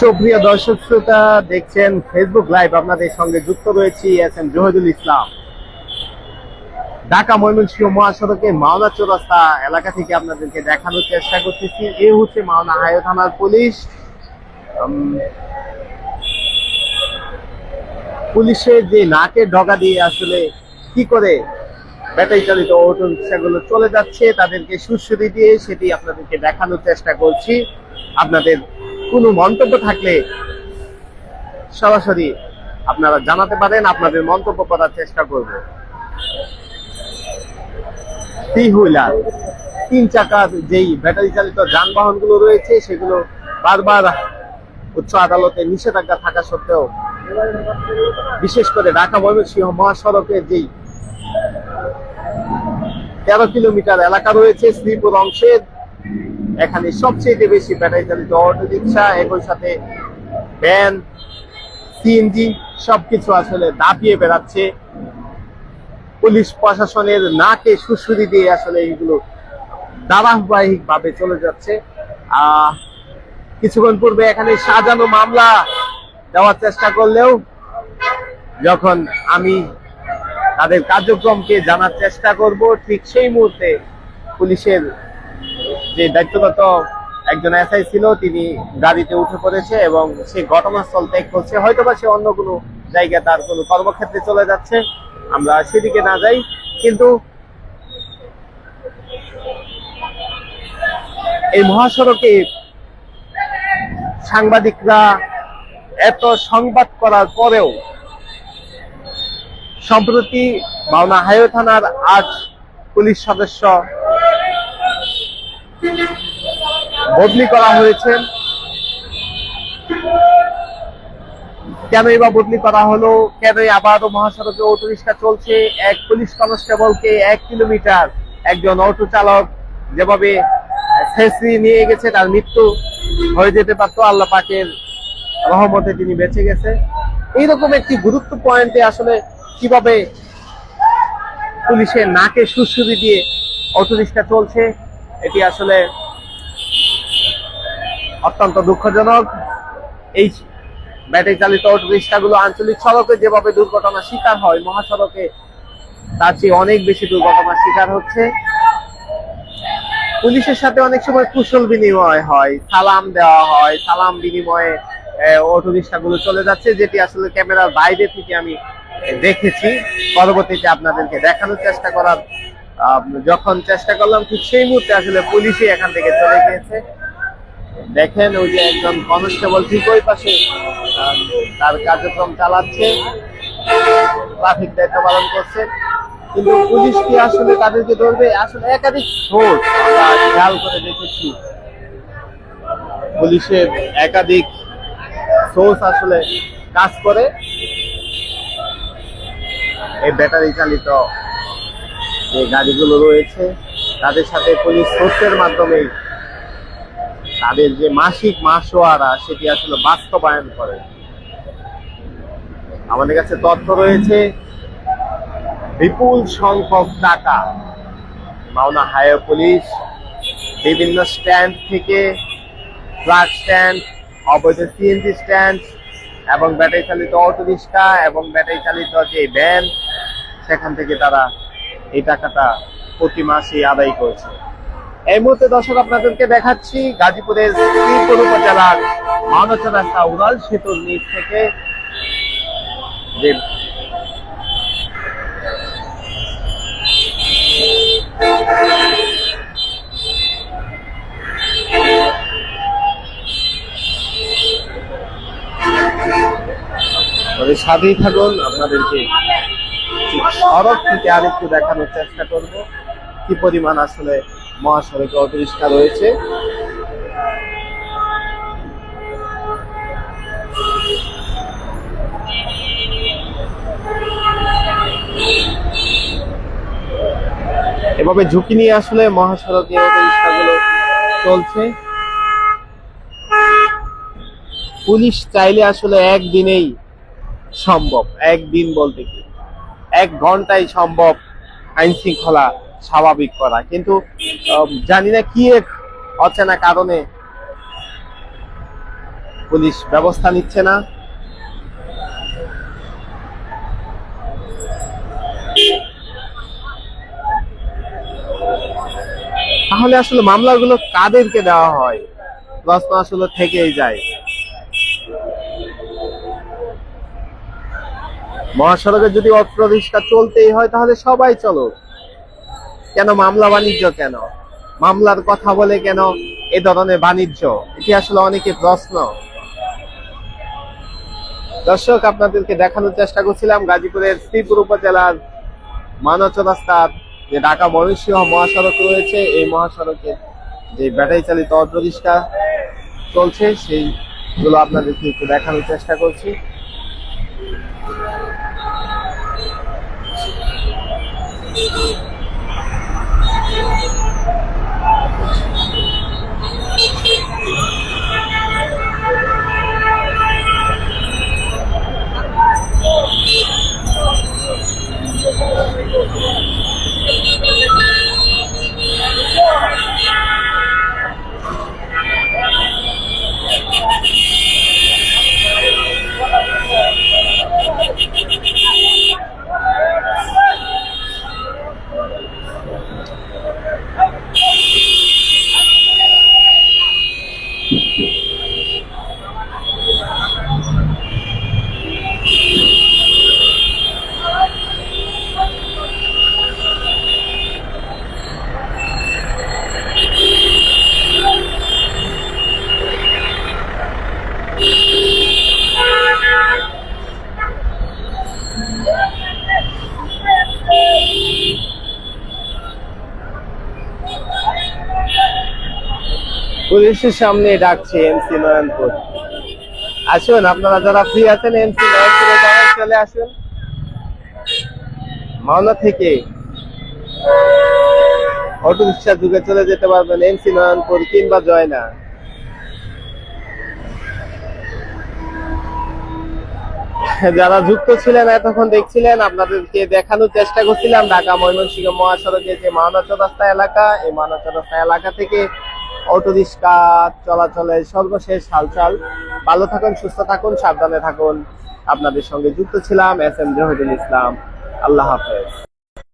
সুপ্রিয় দর্শক শ্রোতা, দেখছেন ফেসবুক লাইভ আপনাদের সঙ্গে যুক্ত রয়েছি এস এম জহিদুল ইসলাম। ঢাকা ময়মনসিংহ মহাসড়কে মাওনা চৌরাস্তা এলাকা থেকে আপনাদেরকে দেখানোর চেষ্টা করতেছি। এ হচ্ছে মাওনা হাইওয়ে থানার পুলিশ। পুলিশের যে নাকের ডগা দিয়ে আসলে কি করে ব্যাটারি চালিত অটো রিক্সাগুলো চলে যাচ্ছে, তাদেরকে সুশ্রুতি দিয়ে সেটি আপনাদেরকে দেখানোর চেষ্টা করছি। আপনাদের কোনো মন্তব্য থাকলে সরাসরি আপনারা জানাতে পারেন, আপনাদের মন্তব্য করার চেষ্টা করব। থ্রি হুইলার তিন চাকার যেই ব্যাটারি চালিত যানবাহনগুলো রয়েছে, সেগুলো বারবার উচ্চ আদালতে নিষেধাজ্ঞা থাকা সত্ত্বেও বিশেষ করে ঢাকা ময়মনসিংহ মহাসড়কের যেই তেরো কিলোমিটার এলাকা রয়েছে, শ্রীপুর অংশের এখানে সবচেয়ে বেশি ব্যাটারি চালিত অটো রিক্সা একই সাথে ভ্যান সিএনজি সবকিছু আসলে দাপিয়ে বেড়াচ্ছে। পুলিশ প্রশাসনের নাকে সুশ্রুতি দিয়ে আসলে এইগুলো ধারাবাহিক ভাবে চলে যাচ্ছে। আহ, কিছুক্ষণ পূর্বে এখানে সাজানো মামলা দেওয়ার চেষ্টা করলেও যখন আমি তাদের কার্যক্রমকে জানার চেষ্টা করব, ঠিক সেই মুহূর্তে পুলিশের যে দায়িত্বগত একজন এসআই ছিল, তিনি গাড়িতে উঠে পড়েছে এবং সে ঘটনাস্থল ত্যাগ করছে। হয়তো বা সে অন্য কোনো জায়গায় তার কোনো কর্মক্ষেত্রে চলে যাচ্ছে, আমরা সেদিকে না যাই। কিন্তু এই মহাসড়কে সাংবাদিকরা এত সংবাদ করার পরেও সম্প্রতি মাওনা হাইওয়ে থানার আট পুলিশ সদস্য বদলি করা হয়েছে। কেনই বা বদলি করা হলো কেনই আবারও মহাসড়কে অটো রিক্সা চলছে। এক পুলিশ কনস্টেবলকে এক কিলোমিটার একজন অটো চালক যেভাবে নিয়ে গেছে, তার মৃত্যু হয়ে যেতে পারতো। আল্লাহ পাকের রহমতে তিনি বেঁচে গেছে। এইরকম একটি গুরুত্ব পয়েন্টে আসলে কীভাবে পুলিশের নাকে সুশ্রুতি দিয়ে অটো রিক্সা চলছে এটি আসলে অত্যন্ত দুঃখজনক। এই ব্যাটারি চালিত অটো রিক্সাগুলো আঞ্চলিক সড়কে যেভাবে দুর্ঘটনার শিকার হয়, মহাসড়কে তার চেয়ে অনেক বেশি দুর্ঘটনার শিকার হচ্ছে। পুলিশের সাথে অনেক সময় কুশল বিনিময় হয়, সালাম দেওয়া হয়, সালাম বিনিময়ে অটো রিক্সাগুলো চলে যাচ্ছে, যেটি আসলে ক্যামেরার বাইরে থেকে আমি দেখেছি। পরবর্তীতে আপনাদেরকে দেখানোর চেষ্টা করার যখন চেষ্টা করলাম, ঠিক সেই মুহূর্তে আসলে পুলিশই এখান থেকে চলে গিয়েছে। দেখেন, ওই যে একজন কনস্টেবল ঠিক ওই পাশে তার কার্যক্রম চালাচ্ছে, ট্রাফিক দায়িত্ব পালন করছে। কিন্তু পুলিশ কি আসলে তাদেরকে ধরবে? আসলে একাধিক আমরা খেয়াল করে দেখেছি। পুলিশের একাধিক সোর্স আসলে কাজ করে। এই ব্যাটারি চালিত যে গাড়িগুলো রয়েছে, তাদের সাথে পুলিশ সোর্সের মাধ্যমে তাদের যে মাসিক মাসোয়ারা, সেটি আসলে বাস্তবায়ন করে। আমাদের কাছে তথ্য রয়েছে, বিপুল সংখ্যক টাকা মাওনা হাইওয়ে পুলিশ বিভিন্ন স্ট্যান্ড থেকে ট্রাক স্ট্যান্ড, অবৈধ সিএনজি স্ট্যান্ড এবং ব্যাটারি চালিত অটো রিক্সা এবং ব্যাটারি চালিত যে ভ্যান, সেখান থেকে তারা এই টাকাটা প্রতি মাসে আদায় করছে। এই মুহূর্তে দর্শক, আপনাদেরকে দেখাচ্ছি গাজীপুরের শ্রীপুর উপজেলার মানচরাস্তা উড়াল সেতুর নিচ থেকে যে সাথেই থাকুন, আপনাদেরকে ঠিক সড়ক থেকে আরেকটু দেখানোর চেষ্টা করব। কি পরিমাণ আসলে মহাসড়কে অটোরিক্সা রয়েছে। এভাবে ঝুঁকি নিয়ে আসলে মহাসড়কে অটোরিক্সাগুলো চলছে। পুলিশ চাইলে আসলে একদিনেই সম্ভব, একদিন বলতে কি? এক ঘন্টায় সম্ভব আইন শৃঙ্খলা স্বাভাবিক করা। কিন্তু জানি না কি এক অচেনা কারণে পুলিশ ব্যবস্থা নিচ্ছে না। তাহলে আসলে মামলাগুলো কাদেরকে দেওয়া হয়? প্রশ্ন আসলে থেকেই যায়। মহাসড়কে যদি অপ্রতিষ্ঠা চলতেই হয়, তাহলে সবাই চলো। কেন মামলা বাণিজ্য কেন? মামলার কথা বলে কেন এ ধরনের বাণিজ্য? এটি আসলে অনেকে প্রশ্ন। দর্শক, আপনাদেরকে দেখানোর চেষ্টা করছিলাম গাজীপুরের শ্রীপুর উপজেলার মানচ রাস্তার যে ঢাকা ময়মনসিংহ মহাসড়ক রয়েছে, এই মহাসড়কে যে ব্যাটারি চালিত অটো চলছে, সেইগুলো আপনাদেরকে একটু দেখানোর চেষ্টা করছি। Thank you. পুলিশের সামনে ডাকছে এমসি নয়নপুর। আসুন, আপনারা যারা ফ্রি আছেন, এমসি নয়নপুরে যাবেন চলে আসুন। মাওনা থেকে অটো রিক্সা যুগে চলে যেতে পারবেন এমসি নয়নপুর কিংবা জয়না। যারা যুক্ত ছিলেন, এতক্ষণ দেখছিলেন, আপনাদেরকে দেখানোর চেষ্টা করছিলাম ঢাকা ময়মনসিংহ মহাসড়কের যে মাওনা চৌরাস্তা এলাকা, এই মাওনা চৌরাস্তা এলাকা থেকে অটো রিক্সা চলাচলের সর্বশেষ হালচাল। ভালো থাকুন, সুস্থ থাকুন, সাবধানে থাকুন। আপনাদের সঙ্গে যুক্ত ছিলাম এস এম জহিদুল ইসলাম। আল্লাহ হাফেজ।